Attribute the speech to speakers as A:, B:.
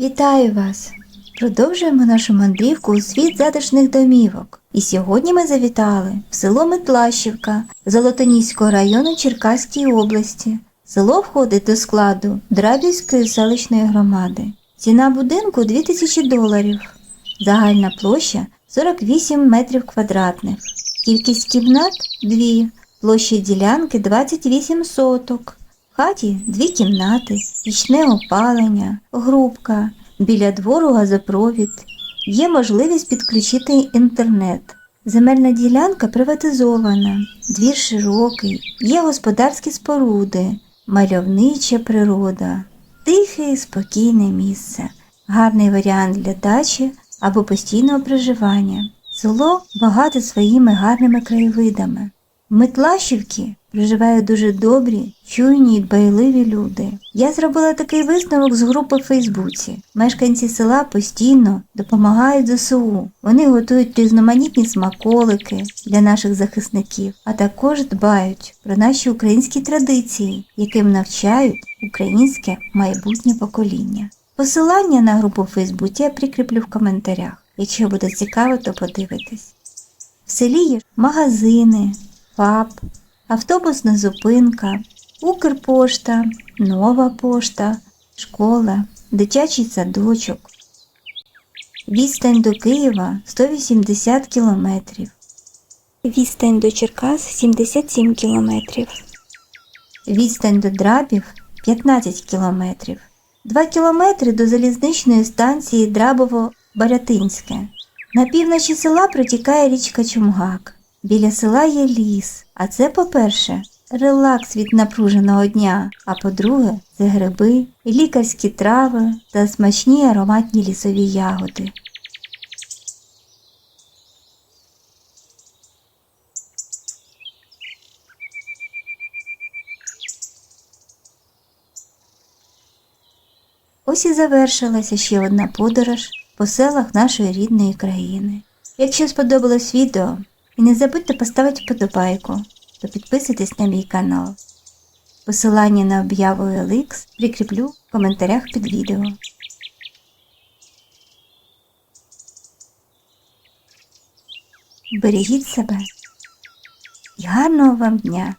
A: Вітаю вас! Продовжуємо нашу мандрівку у світ затишних домівок. І сьогодні ми завітали в село Метлащівка Золотоніського району Черкаської області. Село входить до складу Драбівської селищної громади. Ціна будинку 2000 доларів. Загальна площа 48 метрів квадратних. Кількість кімнат 2. Площа ділянки 28 соток. Хаті дві кімнати, пічне опалення, грубка, біля двору газопровід. Є можливість підключити інтернет. Земельна ділянка приватизована, двір широкий, є господарські споруди, мальовнича природа, тихе і спокійне місце, гарний варіант для дачі або постійного проживання. Село багате своїми гарними краєвидами. В проживають дуже добрі, чуйні й дбайливі люди. Я зробила такий висновок з групи в Фейсбуці. Мешканці села постійно допомагають ЗСУ. Вони готують різноманітні смаколики для наших захисників, а також дбають про наші українські традиції, яким навчають українське майбутнє покоління. Посилання на групу в Фейсбуці я прикріплю в коментарях. Якщо буде цікаво, то подивитесь. В селі є магазини, ФАП, автобусна зупинка, Укрпошта, Нова пошта, школа, дитячий садочок. Відстань до Києва 180 кілометрів. Відстань до Черкас 77 кілометрів. Відстань до Драбів 15 кілометрів. 2 кілометри до залізничної станції Драбово-Барятинське. На півночі села протікає річка Чумгак. Біля села є ліс, а це, по-перше, релакс від напруженого дня, а по-друге, це гриби, лікарські трави та смачні ароматні лісові ягоди. Ось і завершилася ще одна подорож по селах нашої рідної країни. Якщо сподобалось відео, і не забудьте поставити вподобайку та підписуйтесь на мій канал. Посилання на об'яву LX прикріплю в коментарях під відео. Берегіть себе і гарного вам дня!